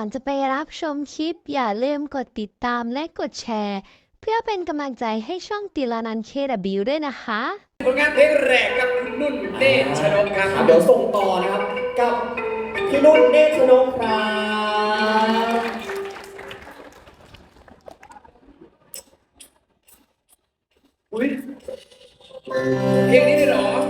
ก่อนจะไปรับชมคลิป อย่าลืมกดติดตามและกดแชร์ เพื่อเป็นกำลังใจให้ช่องติลานันเคดับิวด้วยนะคะ ผลงานเพลงแรกกับนุ่นเนตรชนกครับเดี๋ยวส่งต่อนะครับ กับพี่นุ่นเนตรชนกครับอุ้ยเพลงนี้เลยเหรอ